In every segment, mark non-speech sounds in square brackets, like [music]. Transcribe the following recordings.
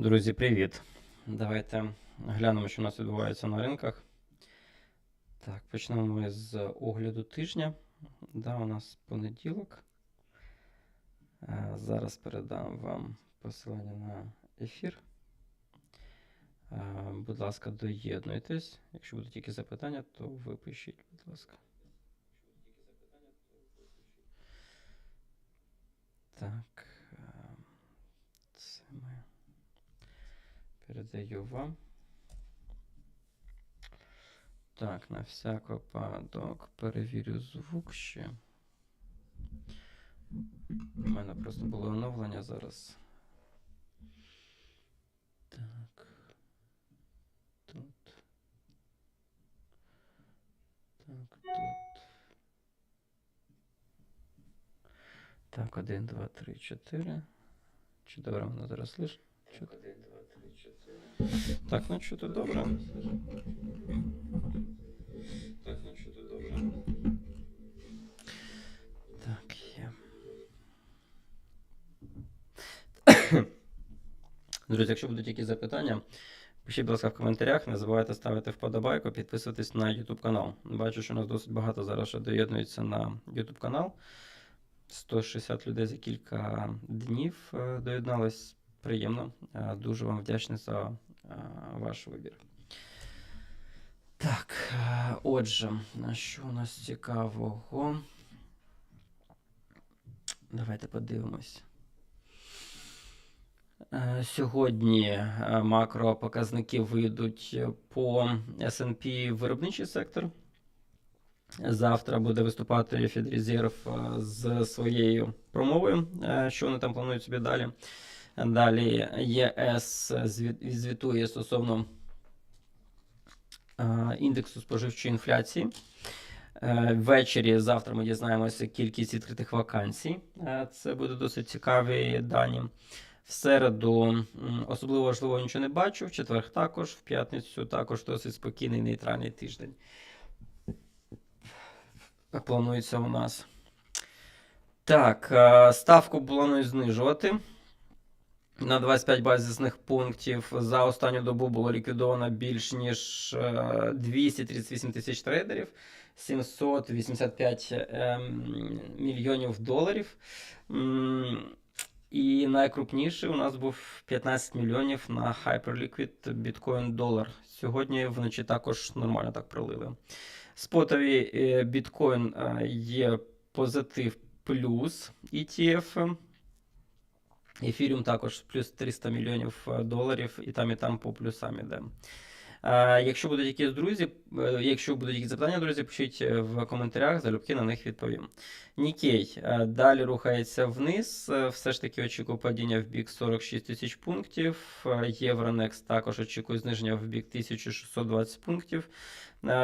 Друзі, привіт! Давайте глянемо, що у нас відбувається на ринках. Так, почнемо ми з огляду тижня. Да, у нас понеділок. Е, Зараз передам вам посилання на ефір. Е, Будь ласка, доєднуйтесь. Якщо будуть тільки запитання, то ви пишіть, будь ласка. Так. е, Це ми. Передаю вам. Так, на всяк випадок перевірю звук ще. У мене просто було оновлення зараз. Так. Тут. Так, тут. Так, 1, 2, 3, 4. Чи добре мене зараз слышно? Так, 1, 2, 3, 4. Так, ну чути добре. Так, ну чути добре. Так, є. [coughs] Друзі, якщо будуть якісь запитання, пишіть, будь ласка, в коментарях. Не забувайте ставити вподобайку, підписуватись на YouTube канал. Бачу, що у нас досить багато зараз ще доєднується на YouTube канал. 160 людей за кілька днів е, доєдналось. Приємно. Е, Дуже вам вдячний за ваш вибір. Так, е, отже, що у нас цікавого? Давайте подивимось. Е, Сьогодні е, макропоказники вийдуть по S&P виробничий сектор. Завтра буде виступати Федрезерв е, з своєю промовою, е, що вони там планують собі далі. Далі ЄС звітує стосовно е, індексу споживчої інфляції. Е, Ввечері завтра ми дізнаємося кількість відкритих вакансій. Е, Це буде досить цікаві дані. В середу особливо важливо нічого не бачу. В четвер також, в п'ятницю також досить спокійний нейтральний тиждень. Планується у нас. Так, ставку планують знижувати. На 25 базисних пунктів за останню добу було ліквідовано більш ніж е, 238 тисяч трейдерів, 785 ем, мільйонів доларів. І найкрупніший у нас був 15 мільйонів на Hyperliquid Bitcoin долар. Сьогодні вночі також нормально так пролили. Спотові е, біткоін е, є позитив плюс ETF. Ефіріум також плюс 300 мільйонів е, доларів, і там, і там по плюсам іде. Е, Якщо будуть якісь друзі, е, якщо будуть якісь запитання, друзі, пишіть е, в коментарях, залюбки на них відповім. Нікей далі рухається вниз. Все ж таки очікую падіння в бік 46 тисяч пунктів. Євронекс також очікує зниження в бік 1620 пунктів.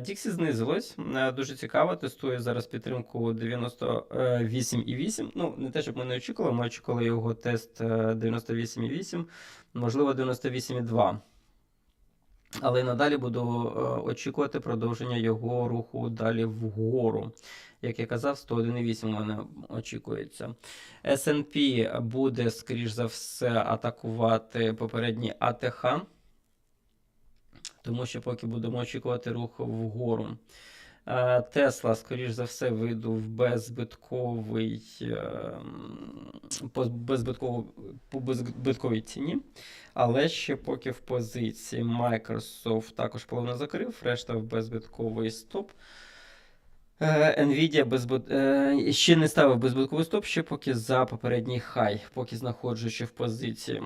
Діксі знизилось. Дуже цікаво. Тестує зараз підтримку 98,8. Ну, не те, щоб ми не очікували, ми очікували його тест е, 98,8, можливо, 98,2. Але надалі буду е, очікувати продовження його руху далі вгору. Як я казав, 101,8 у мене очікується. S&P буде, скоріш за все, атакувати попередній АТХ. Тому що поки будемо очікувати рух вгору. Е, Тесла, скоріш за все, вийду в беззбитковий, ем, по, беззбитковій ціні. Але ще поки в позиції Microsoft також половину закрив, решта в беззбитковий стоп. Е, Nvidia безбит... е, ще не ставив беззбитковий стоп, ще поки за попередній хай, поки знаходжу ще в позиції.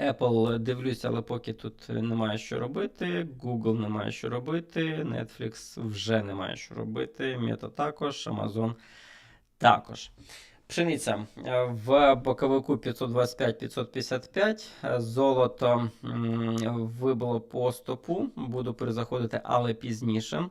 Apple дивлюся, але поки тут немає що робити. Google немає що робити. Netflix вже немає що робити. Meta також, Amazon також. Пшениця е, в боковику 525-555. Е, Золото вибило по стопу. Буду перезаходити, але пізніше.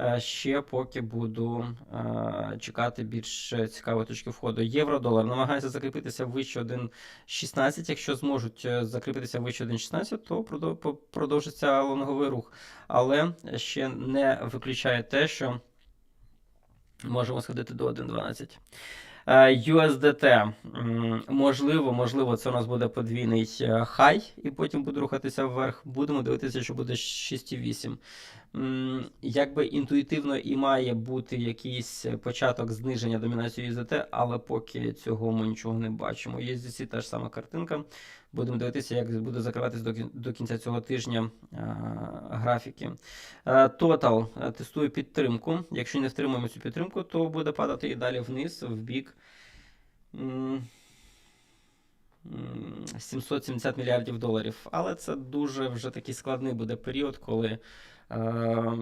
Е, Ще поки буду е, чекати більш цікавої точки входу. Євро-долар намагається закріпитися вище 1,16. Якщо зможуть е, закріпитися вище 1,16, то продовжиться лонговий рух. Але ще не виключає те, що можемо сходити до 1,12. Е, USDT. Можливо, можливо, це у нас буде подвійний хай, і потім буде рухатися вверх. Будемо дивитися, що буде 6,8. Якби інтуїтивно і має бути якийсь початок зниження домінації USDT, але поки цього ми нічого не бачимо. USDC та ж сама картинка. Будемо дивитися, як буде закриватися до, до кінця цього тижня а, графіки. Е, Total е, тестує підтримку. Якщо не втримаємо цю підтримку, то буде падати і далі вниз, в бік. М, м, 770 мільярдів доларів. Але це дуже вже такий складний буде період, коли е,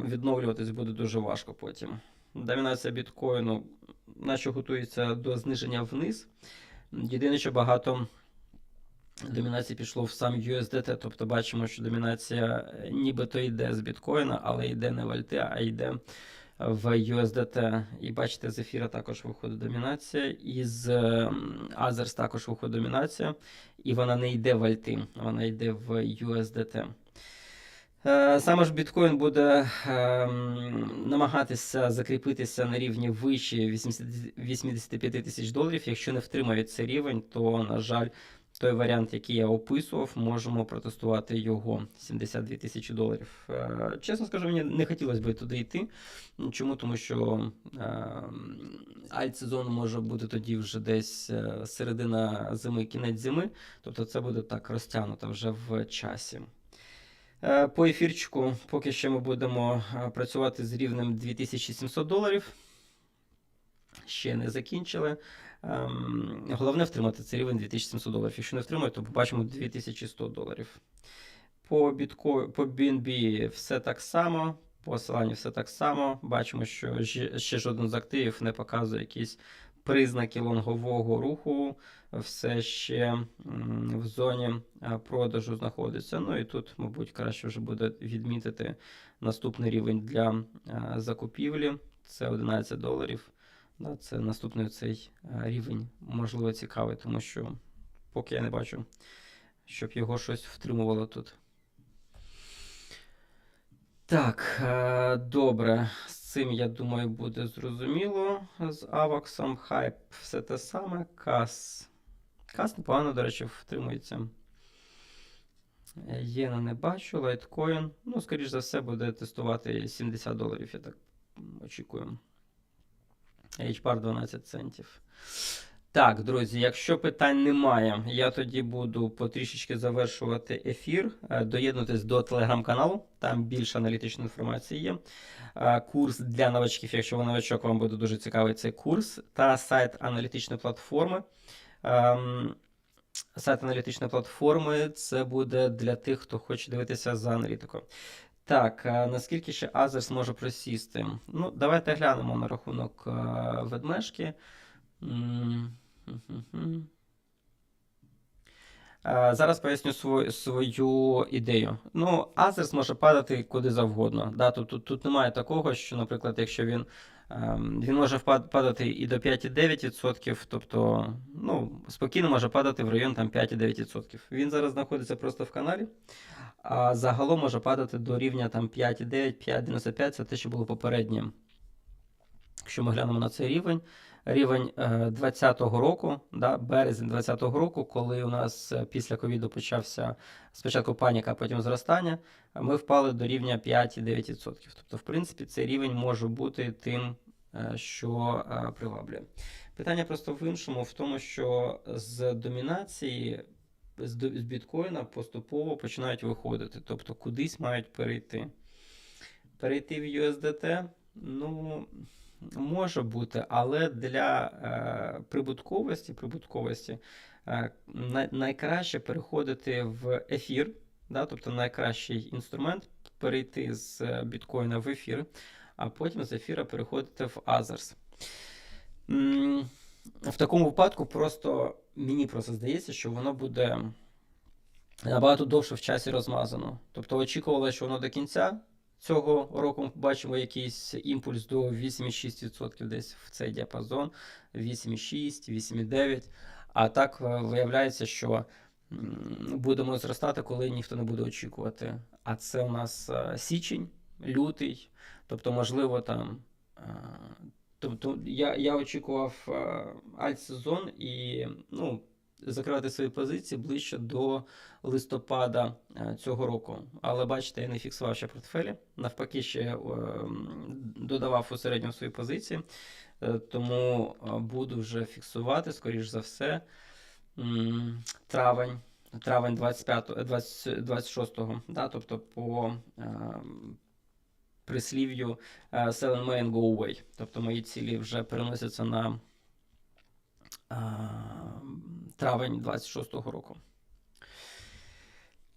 відновлюватись буде дуже важко потім. Домінація біткоїну, наче готується до зниження вниз. Єдине, що багато домінації пішло в сам USDT, тобто бачимо, що домінація е, нібито йде з біткоїна, але йде не в альти, а йде в USDT. І бачите, з ефіра також виходить домінація, і з ем, Азерс також виходить домінація, і вона не йде в альти, вона йде в USDT. Е, Саме ж біткоін буде ем, намагатися закріпитися на рівні вище 80 85 тисяч доларів. Якщо не втримає цей рівень, то, на жаль, той варіант, який я описував, можемо протестувати його 72 тисячі доларів. Е, Чесно скажу, мені не хотілося б туди йти. Чому? Тому що альт-сезон може бути тоді вже десь е, середина зими, кінець зими. Тобто це буде так розтягнуто вже в часі. Е, По ефірчику поки що ми будемо е, працювати з рівнем 2700 доларів. Ще не закінчили. Ем, Головне втримати цей рівень 2700 доларів. Якщо не втримають, то побачимо 2100 доларів. По бітко... по BNB все так само. По Solana все так само. Бачимо, що ще жоден з активів не показує якісь признаки лонгового руху. Все ще в зоні е, продажу знаходиться. Ну і тут, мабуть, краще вже буде відмітити наступний рівень для е, закупівлі. Це 11 доларів. Це наступний цей е, рівень, можливо, цікавий, тому що поки я не бачу, щоб його щось втримувало тут. Так, добре. Цим, я думаю, буде зрозуміло. З Аваксом, хайп, все те саме. Кас. Кас непогано, до речі, втримується. Єна не бачу, лайткоін. Ну, скоріш за все, буде тестувати 70 доларів, я так очікую. HPAR 12 центів. Так, друзі, якщо питань немає, я тоді буду потрішечки завершувати ефір. Е, Доєднуйтесь до телеграм-каналу, там більше аналітичної інформації є. Е, Курс для новачків, якщо ви новачок, вам буде дуже цікавий цей курс. Та сайт аналітичної платформи. Ем, Сайт аналітичної платформи це буде для тих, хто хоче дивитися за аналітикою. Так, наскільки ще Азерс може просісти? Ну, давайте глянемо на рахунок е, ведмежки. Е, Зараз поясню свою, свою ідею. Ну, Азерс може падати куди завгодно. Да? Тут, тут, немає такого, що, наприклад, якщо він, ем, він може падати і до 5,9%, тобто ну, спокійно може падати в район 5,9%. Він зараз знаходиться просто в каналі. А загалом може падати до рівня там 5,9, 5,95, це те, що було попереднє. Якщо ми глянемо на цей рівень, рівень 2020 року, да, березень 2020 року, коли у нас е, після ковіду почався спочатку паніка, а потім зростання, ми впали до рівня 5,9%. Тобто, в принципі, цей рівень може бути тим, е, що е, приваблює. Питання просто в іншому, в тому, що з домінації з біткоїна поступово починають виходити, тобто кудись мають перейти. Перейти в USDT, ну, може бути, але для е, прибутковості, прибутковості е, най- найкраще переходити в ефір, да, тобто найкращий інструмент перейти з е, біткоїна в ефір, а потім з ефіра переходити в Азерс. В такому випадку просто мені просто здається, що воно буде набагато довше в часі розмазано. Тобто очікували, що воно до кінця цього року ми побачимо якийсь імпульс до 8,6% десь в цей діапазон, 8,6, 8,9. А так е, виявляється, що будемо зростати, коли ніхто не буде очікувати. А це у нас е, січень, лютий, тобто, можливо, там. Тобто я, я очікував альт-сезон і ну, закривати свої позиції ближче до листопада е, цього року. Але бачите, я не фіксував ще портфелі. Навпаки, ще е, додавав у середньому свої позиції. Е, Тому буду вже фіксувати, скоріш за все, травень. Травень 25, е, 20, 26, да, тобто по е, прислів'ю е, Sell May and Go Away. Тобто мої цілі вже переносяться на травень 26-го року.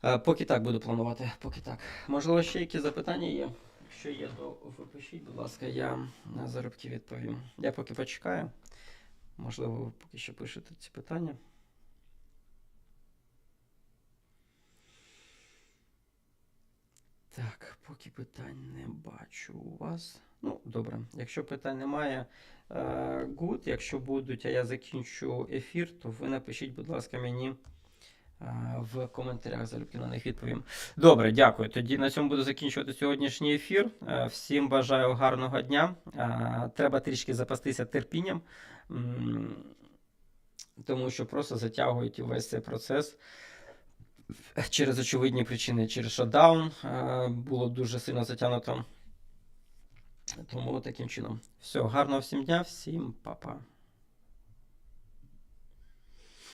Е, Поки так буду планувати, поки так. Можливо, ще які запитання є? Якщо є, то ви пишіть, будь ласка, я на зарубки відповім. Я поки почекаю. Можливо, ви поки що пишете ці питання. Так, поки питань не бачу у вас. Ну, добре. Якщо питань немає, е, good. Якщо будуть, а я закінчу ефір, то ви напишіть, будь ласка, мені е, в коментарях залюбки на них відповім. Добре, дякую. Тоді на цьому буду закінчувати сьогоднішній ефір. Е, Всім бажаю гарного дня. Треба трішки запастися терпінням, тому що просто затягують увесь цей процес. Через очевидні причини, через шатдаун е, було дуже сильно затягнуто. Тому таким чином. Все, гарного всім дня, всім па-па.